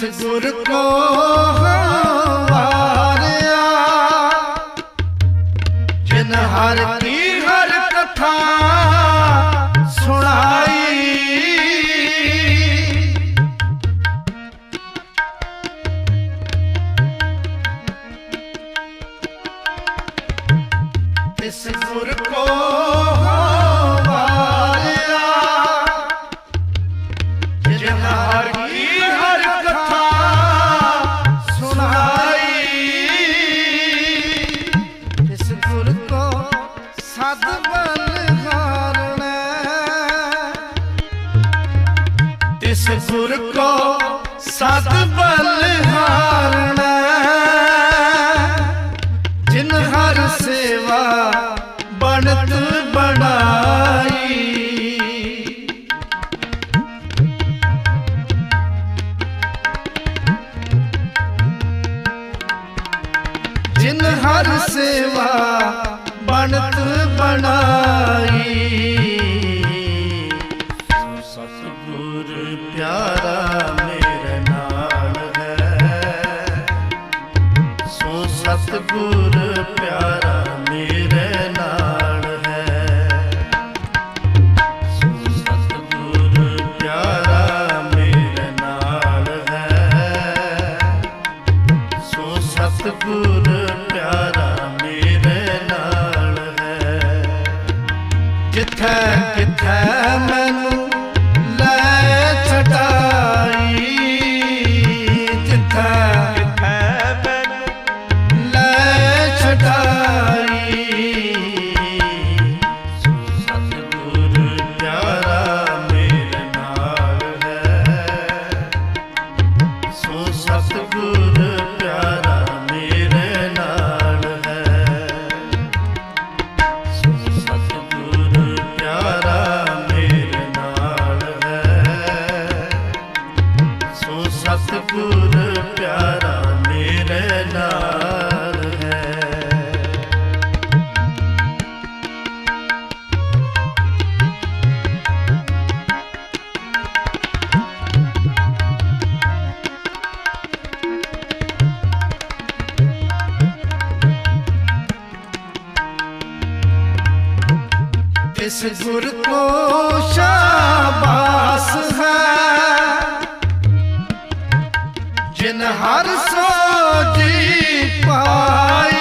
ਜਿਸ ਕੋ ਸਦ ਬਨ ਹਾਰਣਾ ਤਿਸ ਗੁਰ ਕੋ ਸਦ ਬਲ ਹਾਰਣਾ ਜਿਨ ਹਰ ਸੇਵਾ ਬਣਤ ਬਣਾਈ। ਜਿਨ ਹਰ ਸੇਵਾ ਬਣਤ ਬਣਾਈ। ਇਸ ਗੁਰ ਕੋ ਸ਼ਾਬਾਸ ਹੈ ਜਿਨ ਹਰ ਸੋ ਜੀ ਪਾਈ।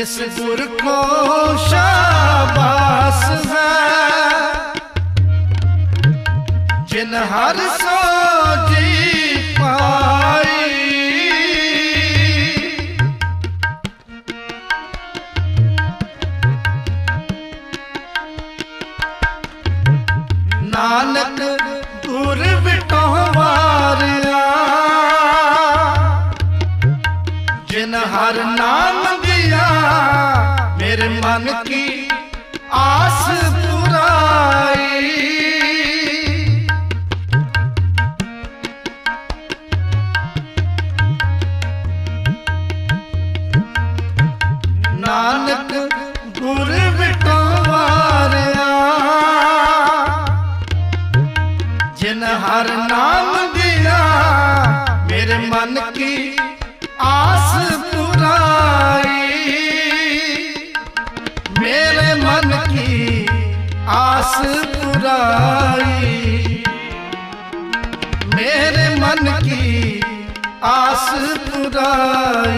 ਇਸ ਗੁਰ ਕੋ ਹਰ ਨਾਮ ਮੰਗਿਆ ਮੇਰੇ ਮਨ ਕੀ ਪੁਰਾਈ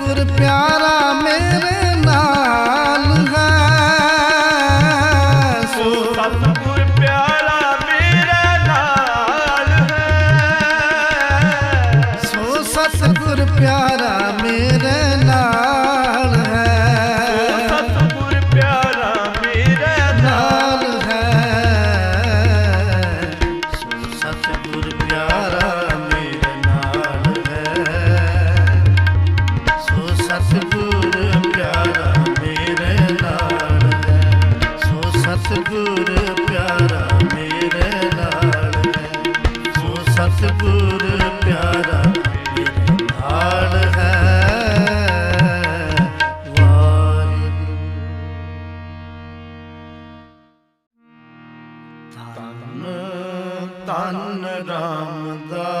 ਪਿਆਰਾ ਧੰਨ ਰਾਮ ਦਾ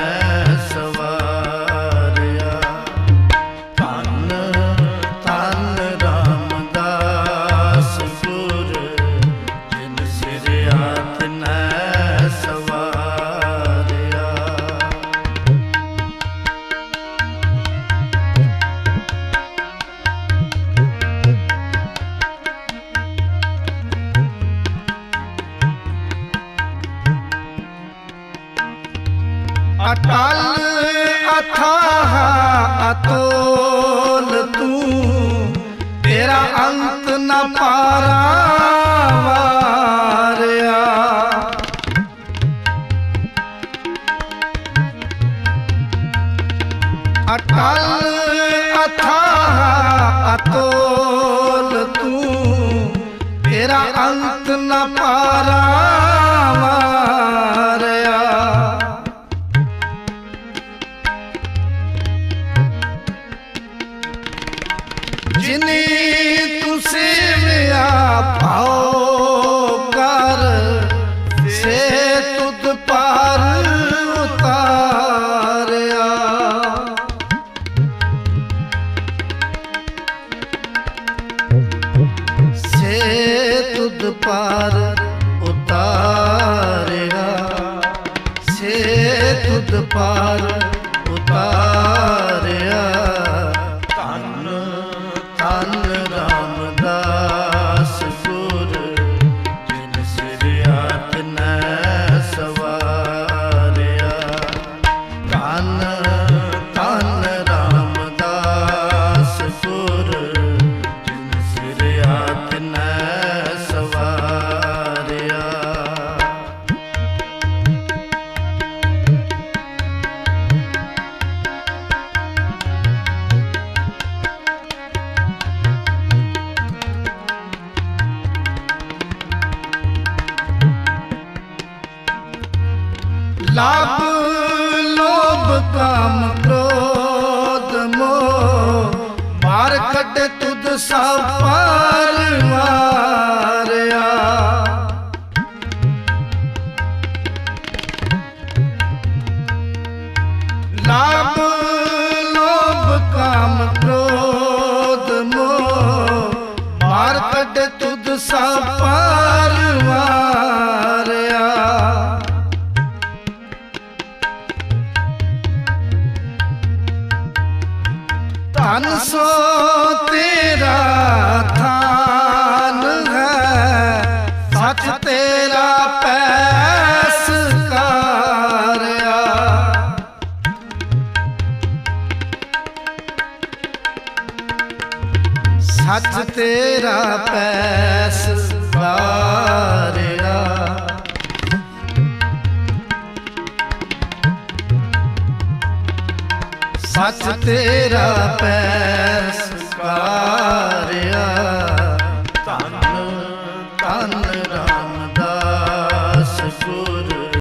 ਅਟਲ लाभ लोभ काम क्रोध मो मार कट तुद सा परवारया लाभ लोभ काम क्रोध मो मार कट तुद सा पर ਹੱਥ ਤੇਰਾ ਪੈਸ ਵਾਰਿਆ। ਸੱਚ ਤੇਰਾ ਪੈਸ ਵਾਰਿਆ।